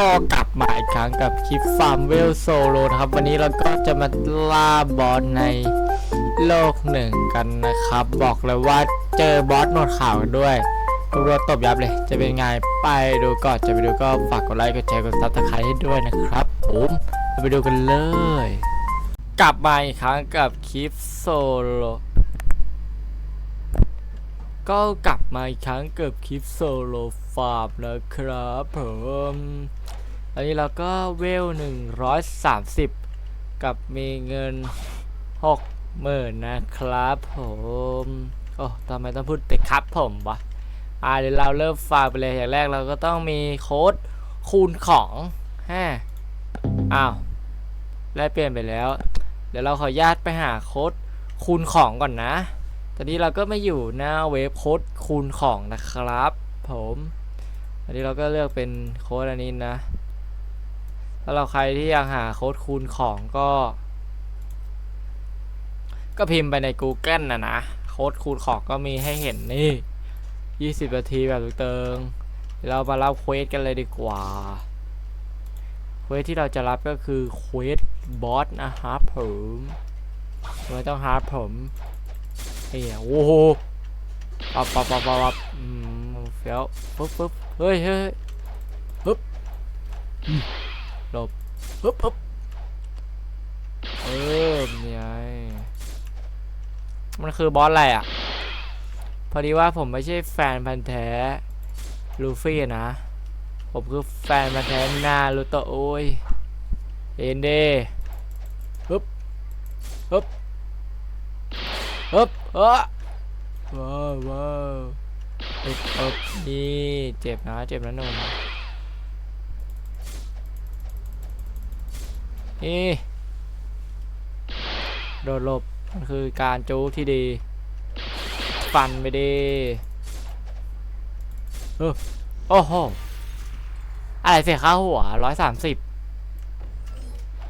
ก็กลับมาอีกครั้งกับคลิปฟาร์มเวลโซโลนะครับ วันนี้เราก็จะมาล่าบอสในโลกหนึ่งกันนะครับ บอกเลยว่าเจอบอสหนวดขาวกันด้วยรัวตบยับเลย จะเป็นไงไปดูก่อนจะไปดูก็ฝากกดไลค์กดแชร์กดซับสไครต์ให้ด้วยนะครับผมไปดูกันเลย กลับมาอีกครั้งกับคลิปโซโล ก็กลับมาอีกครั้งเกับคลิปโซโลฟาร์มนะครับผมตอนนี้เราก็เวล 130 กับมีเงิน60,000นนะครับผม โอ้ทำไมต้องพูดแต่ครับผมวะ อ่าเดี๋ยวเราเริ่มฟาร์มไปเลย อย่างแรกเราก็ต้องมีโค้ดคูณของฮะอ้าวแลกเปลี่ยนไปแล้ว เดี๋ยวเราขออนุญาตไปหาโค้ดคูณของก่อนนะ ตอนนี้เราก็ไม่อยู่หน้าเว็บโค้ดคูณของนะครับ ผมอันนี้เราก็เลือกเป็นโค้ดอันนี้นะถ้าเราใครที่อยากหาโค้ดคูณของก็ ก็พิมพ์ไปใน Google นะนะ โค้ดคูณของก็มีให้เห็นนี่ 20นาทีแบบเติงเดี๋ยวเรามารับเควสกันเลยดีกว่า เควสที่เราจะรับก็คือเควสบอสนะครับผมไม่ต้องหาผม เฮียโอ้โหปับปับปับปับปับอืมเฟี้ยวปึ๊บปึ๊บเฮ้ยเฮ้ยปึ๊บหลบปึ๊บปึ๊บเออเนี่ยไงมันคือบอสอะไรอะ พอดีว่าผมไม่ใช่แฟนพันธ์แท้ลูฟี่นะ ผมคือแฟนพันธ์แท้นารูโตโอ้ยเอ็นเดปึ๊บปึ๊บ ฮึบเออว้าวว้าวฮึบฮึบนี่เจ็บนะเจ็บนะหนุ่มนี่โดดหลบมันคือการจู๊ที่ดี ฟันไปดีเออโอ้โห อะไรเสียค่าหัวร้อยสามสิบ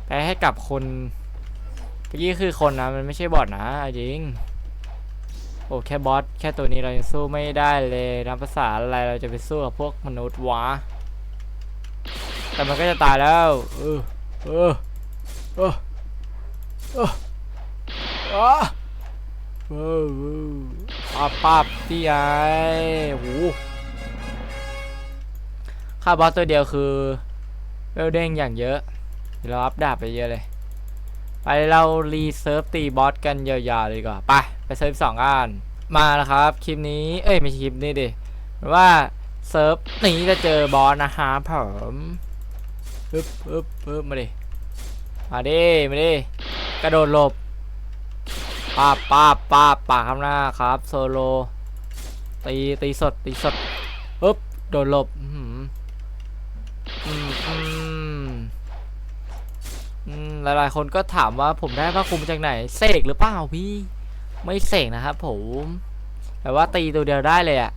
ไปให้กับคนเมื่อกี้คือคนนะ มันไม่ใช่บอทนะจริง โอ้แค่บอสแค่ตัวนี้เรายังสู้ไม่ได้เลยนับภาษาอะไรเราจะไปสู้กับพวกมนุษย์วะแต่มันก็จะตายแล้วเออเออเออเออเออเออปับปับที่ไอ้โหค่าบอสตัวเดียวคือเวลเด้งอย่างเยอะเดี๋ยวเราอัพดาบไปเยอะเลย ไปเรารีเซิร์ฟตีบอสกันยาวๆเลยกว่าไป ไปเซิร์ฟสองอันมาแล้วครับ คลิปนี้ เอ้ยไม่ใช่คลิปนี้ดิว่าเซิร์ฟนี้จะเจอบอสนะฮะผมปึ๊บปึ๊บปึ๊บมาดิมาดิมาดิกระโดดหลบป้าป้าป้าบปาข้างหน้าครับโซโลตีตีสดตีสดปึ๊บโดดหลบอื้อหืออืมอืมอืมหลายๆคนก็ถามว่าผมได้พระคุมจากไหน เสกหรือเปล่าพี่ ไม่เสกนะครับผมแต่ว่าตีตัวเดียวได้เลยอะ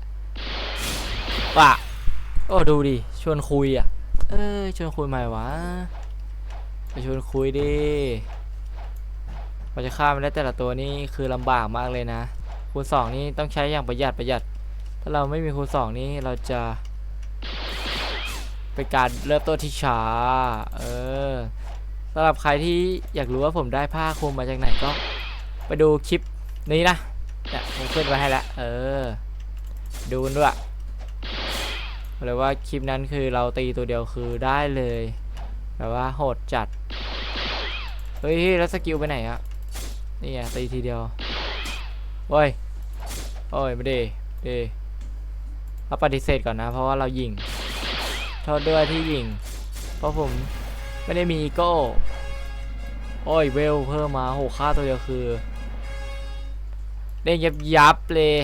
ว่ะโอ้ดูดิชวนคุยอะเออชวนคุยใหม่วะไปชวนคุยดิพอจะฆ่ามันได้แต่ละตัวนี่คือลำบากมากเลยนะ คูณสองนี่ต้องใช้อย่างประหยัดประหยัด ถ้าเราไม่มีคูณสองนี่เราจะเป็นการเริ่มต้นที่ช้าเออสำหรับใครที่อยากรู้ว่าผมได้ผ้าคลุมมาจากไหนก็ ไปดูคลิป นี้นะเนี่ยผมขึ้นไว้ให้แล้วเออ ดูด้วยเลยว่าคลิปนั้นคือเราตีตัวเดียวคือได้เลยแบบว่าโหดจัด เฮ้ยแล้วสกิลไปไหนอะนี่ไงตีทีเดียวโอ้ยโอ้ยไม่ดีดีเราปฏิเสธก่อนนะ เพราะว่าเรายิงโทษด้วยที่ยิง เพราะผมไม่ได้มีอีโก้โอ้ยเวลเพิ่มมาโหค่าตัวเดียวคือ เด้งยับยับเลย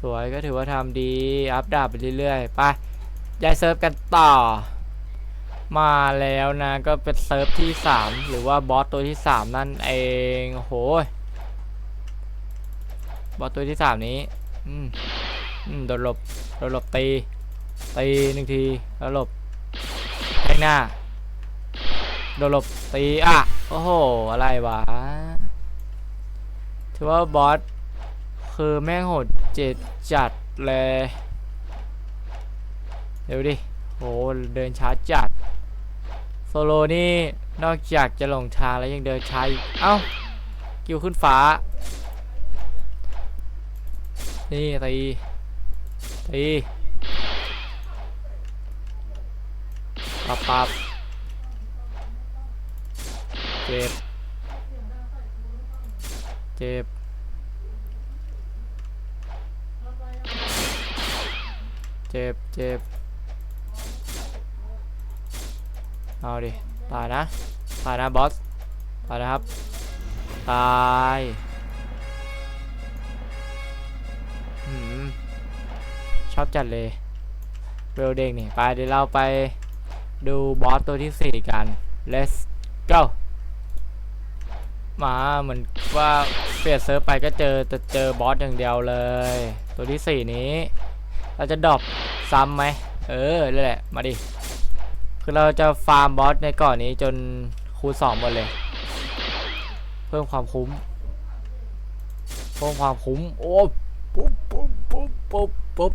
สวยก็ถือว่าทำดี อัพดาบไปเรื่อยๆ ไปย้ายเซิร์ฟกันต่อ มาแล้วนะ ก็เป็นเซิร์ฟที่ 3 หรือว่าบอสตัวที่ 3 นั่นเองโหยบอสตัวที่ 3 นี้ อืมอืมโดนหลบโดนหลบตี ตีหนึ่งที แล้วหลบแทงหน้า โดนหลบตี อะ โอ้โห อะไรวะ ถือว่าบอสคือแม่งโหดเจ็ดจัดเลยเดี๋ยวดิโหเดินช้าจัด โซโลนี่นอกจากจะหลงทางแล้วยังเดินช้าอีกเอ้ากิวขึ้นฟ้า นี่ตีตีปับปับเจ็บ เจ็บ เจ็บ เจ็บ เอาดิ ตายนะ ตายนะบอส ตายนะครับ ตายหืมชอบจัดเลยเวลเด้งนี่ ไปเดี๋ยวเราไปดูบอสตัวที่ 4 กัน let's go มาเหมือนว่าเปลี่ยนเซิร์ฟไปก็เจอจะเจอบอสอย่างเดียวเลย ตัวที่ 4 นี้ เราจะดรอปซ้ำไหมเออนั่แหละ มาดิ คือเราจะฟาร์มบอสในก่อนนี้จนคูณสองหมดเลย เพิ่มความคุ้ม เพิ่มความคุ้ม โอ้ปุ๊บปุ๊บปุ๊บปุ๊บปุ๊บ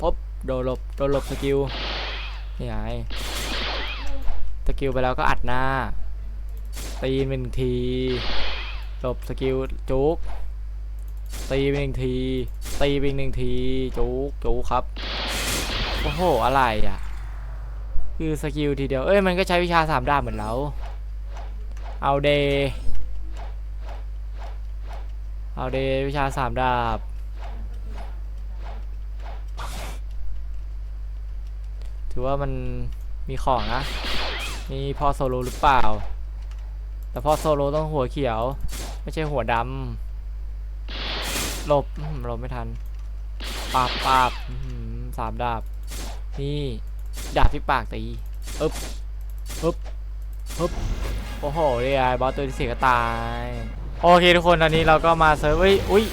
ปุ๊บโดนหลบโดนหลบสกิลนี่ไงสกิลไปแล้วก็อัดหน้า ตีหนึ่งทีหลบสกิลจุกตีไปหนึ่งที ตีไปหนึ่งทีจุกจุกครับ โอ้โห อะไรอะ คือสกิลทีเดียว เอ้ย มันก็ใช้วิชาสามดาบเหมือนเรา เอาเด เอาเดวิชาสามดาบ ถือว่ามันมีของนะ มีพอโซโลหรือเปล่า แต่พอโซโลต้องหัวเขียว ไม่ใช่หัวดำหลบหลบไม่ทันปาบปาบสามดาบ นี่ดาบที่ปากตีอึ๊บอึ๊บอึ๊บโอ้โหเรียบอสตัวที่สี่ก็ตาย โอเคทุกคนตอนนี้เราก็มาเซิร์ฟเอ้ยอุ้ย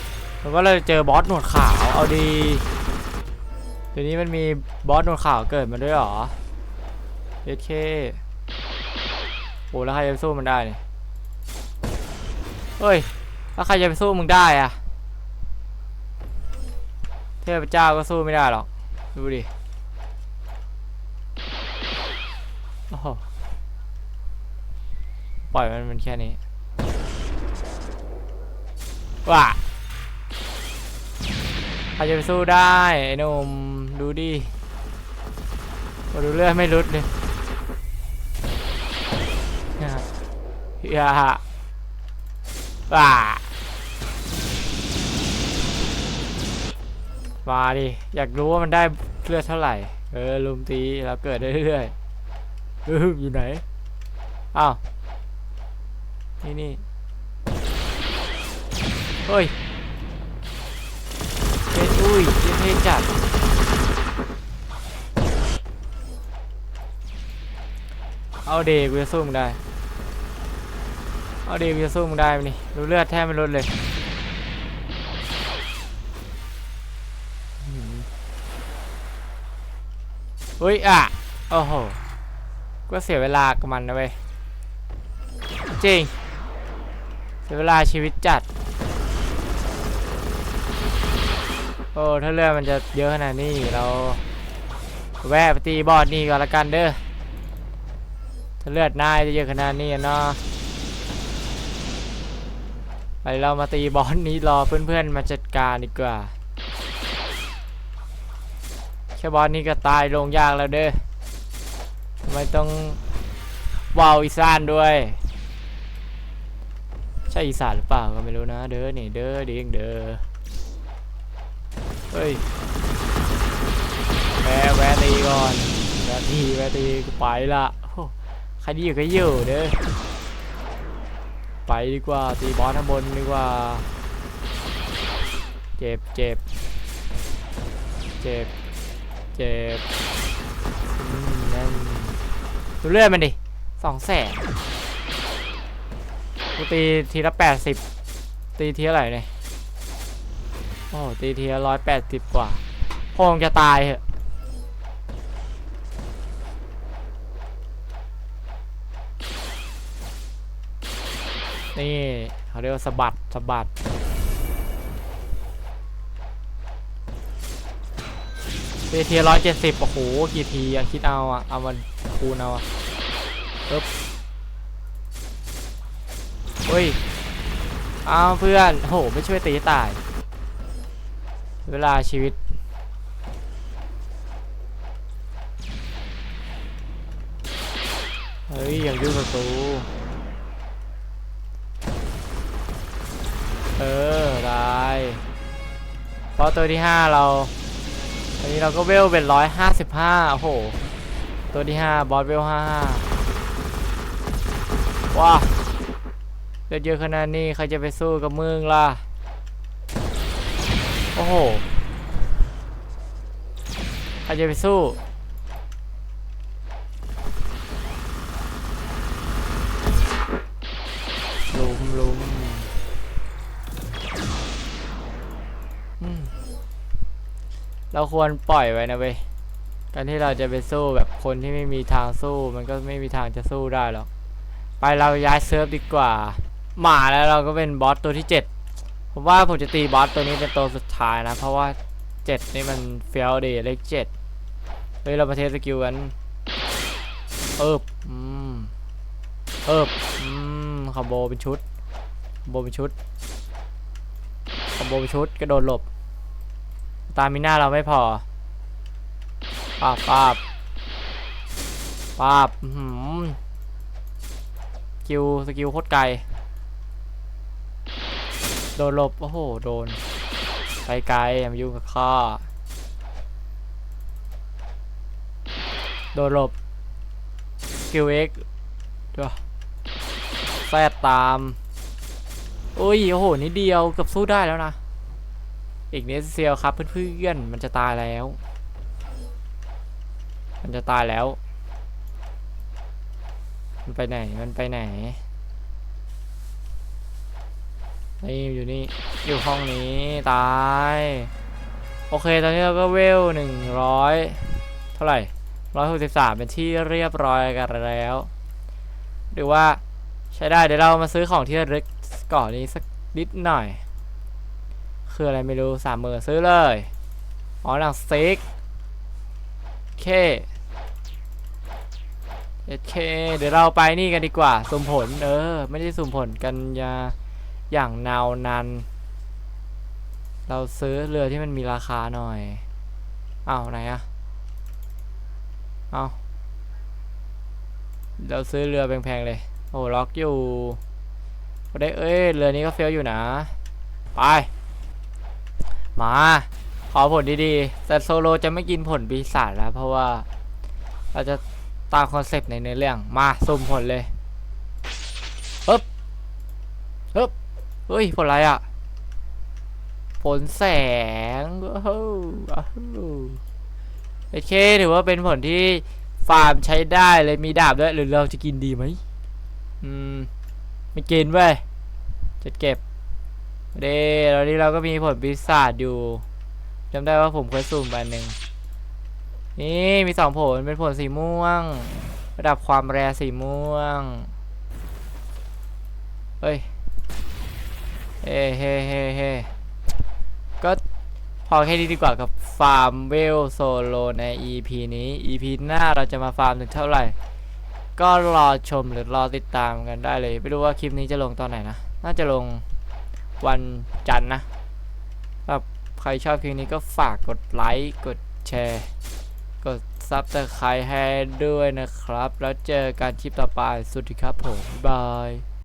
มันก็เลยเจอบอสหนวดขาวเอาดีเดี๋ยวนี้มันมีบอสหนวดขาวเกิดมาด้วยหรอเอเคโอ้แล้วใครจะสู้มันได้เนี่ย เฮ้ยแล้วใครจะไปสู้มึงได้อะเทพเจ้าก็สู้ไม่ได้หรอก ดูดิ โอ้โห ปล่อยมันมันแค่นี้ว่ะใครจะไปสู้ได้ ไอ้นุ่มดูดิโอ้ดูเลือดไม่ลุดเลยอย่า ย่ามาดิ อยากรู้ว่ามันได้เลือดเท่าไหร่ เออลุมตีแล้วเกิดเรื่อยๆเอออยู่ไหน อ้าว นี่นี่เฮ้ยเท่อุ้ยเท่เท่จัด เอาเด็กูจะสู้มึงได้ เอาเดกูจะสู้มึงได้ไหมนี่ดูเลือดแทบไม่ลดเลยอื้อหือเฮ้ยอะโอ้โหก็เสียเวลากับมันนะเว้ยจริงเสียเวลาชีวิตจัด โอ้ถ้าเลือดมันจะเยอะขนาดนี้เราแวะไปตีบอดนี่ก่อนละกันเด้อถ้าเลือดนายจะเยอะขนาดนี้เนาะ เรามาตีบอสนี้รอเพื่อนๆมาจัดการดีกว่า แค่บอสนี้ก็ตายลงยากแล้วเด้อทำไมต้องวาวอีสานด้วย ใช่อีสานหรือเปล่าก็ไม่รู้นะ เด้อนี่เด้อเด้งเด้อเฮ้ยแวะแวะตีก่อนแวะตีแวะตีกูไปละใครดีอยู่ก็อยู่เด้อ ไปดีกว่าตีบอสข้างบนดีกว่า เจ็บเจ็บเจ็บเจ็บนั่นดูเลือดมันดิสองแสนกูตีทีละแปดสิบตีทีเท่าไรเนี่ยโอ้ตีทีละร้อยแปดสิบกว่าคงจะตายเหอะ นี่เขาเรียกว่าสะบัดสะบัดเทียร้อยเจ็ดสิบโอ้โหกี่ทีอะคิดเอาอะเอามันคูณเอาอะปึ๊บเฮ้ยเอาเพื่อนโหไม่ช่วยตีตาย เวลาชีวิตเฮ้ยอย่างยุ่งกับกู เออได้เพราะตัวที่ห้าเรา อันนี้เราก็เวลเป็นร้อยห้าสิบห้าโอ้โห ตัวที่ห้าบอสเวลห้าห้าว้าเลือดเยอะขนาดนี้ ใครจะไปสู้กับมึงล่ะ โอ้โห ใครจะไปสู้ เราควรปล่อยไว้นะเว้ยการที่เราจะไปสู้แบบคนที่ไม่มีทางสู้ มันก็ไม่มีทางจะสู้ได้หรอก ไปเราย้ายเซิร์ฟดีกว่า หมาแล้วเราก็เป็นบอสตัวที่ 7 ผมว่าผมจะตีบอสตัวนี้เป็นตัวสุดท้ายนะ เพราะว่า 7 นี่มันเฟี้ยวดีเลข7เฮ้ยเรามาเทสสกิลกันเอิบอืมเอิบอืมคอมโบเป็นชุดคอมโบเป็นชุดคอมโบเป็นชุดกระโดดหลบ ตามิน่าเราไม่พอปาบปาบปาบหืมสกิลสกิลโคตรไกล โดนหลบ โอ้โห โดน ไปไกลอย่ามายุ่งกับข้าโดนหลบสกิลเอ็กด้วยแฟดตามโอ้ย โอ้โห นิดเดียวเกือบสู้ได้แล้วนะ อีกนิดเซียวครับเพื่อนๆมันจะตายแล้ว มันจะตายแล้ว มันไปไหนมันไปไหนนี่อยู่นี่อยู่ห้องนี้ตาย โอเคตอนนี้เราก็เวลหนึ่งร้อยเท่าไหร่ร้อยหกสิบสามเป็นที่เรียบร้อยกันแล้วหรือว่าใช้ได้เดี๋ยวเรามาซื้อของที่ระลึกก่อนนี้สักนิดหน่อย คืออะไรไม่รู้สามมือซื้อเลย อ๋อหนังสติ๊กเคเอเคเดี๋ยวเราไปนี่กันดีกว่า สุ่มผล เออ ไม่ได้สุ่มผลกันยาอย่างนาวนานเราซื้อเรือที่มันมีราคาหน่อย เอาไหนอะเอาเราซื้อเรือแพงๆเลย โอ้ล็อกอยู่ได้เอ้ย เรือนี้ก็เฟี้ยวอยู่นะ ไป มา ขอผลดีๆ แต่โซโลจะไม่กินผลปีศาจแล้ว เพราะว่า เราจะตามคอนเซปต์ในเนื้อเรื่อง มาสุ่มผลเลยเฮึบเฮึบเฮ้ย ผลอะไรอะ ผลแสงว้าวว้าวโอเคถือว่าเป็นผลที่ฟาร์มใช้ได้เลยมีดาบด้วยหรือเราจะกินดีไหมอืมไม่กินเว้ยจะเก็บ เด้ตอนนี้เราก็มีผลปีศาจอยู่จำได้ว่าผมเคยสุ่มไปนหนึ่งนี่มีสองผลเป็นผลสีม่วง ระดับความแรสีม่วงเฮ้ยเฮ้เฮ้เฮ้เฮ้ก็พอแค่นี้ดีกว่ากับฟาร์มเวลโซโลใน EP นี้ EP หน้าเราจะมาฟาร์มถึงเท่าไหร่ ก็รอชมหรือรอติดตามกันได้เลย ไม่รู้ว่าคลิปนี้จะลงตอนไหนนะ น่าจะลง วันจันทร์นะถ้าใครชอบคลิปนี้ก็ฝากกดไลค์กดแชร์ กดซับสไครต์ให้ด้วยนะครับ แล้วเจอกันคลิปต่อไปสวัสดีครับผมบ๊ายบาย